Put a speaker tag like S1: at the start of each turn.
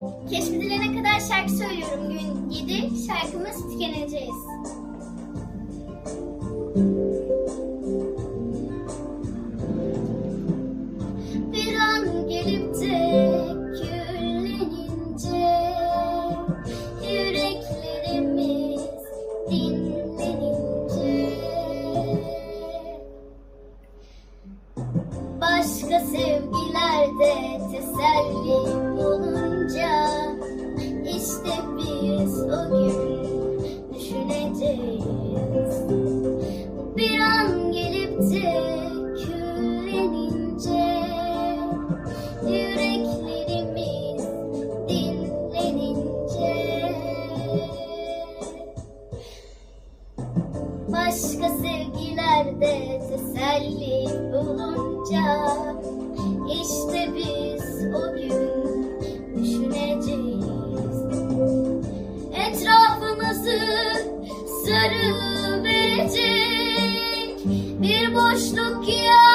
S1: Keşfedilene kadar şarkı söylüyorum gün 7. Şarkımız tükeneceğiz. Bir an gelip de küllenince Yüreklerimiz dinlenince Başka sevgilerde teselli Başka sevgilerde teselli bulunca işte biz sarı verecek bir boşluk ya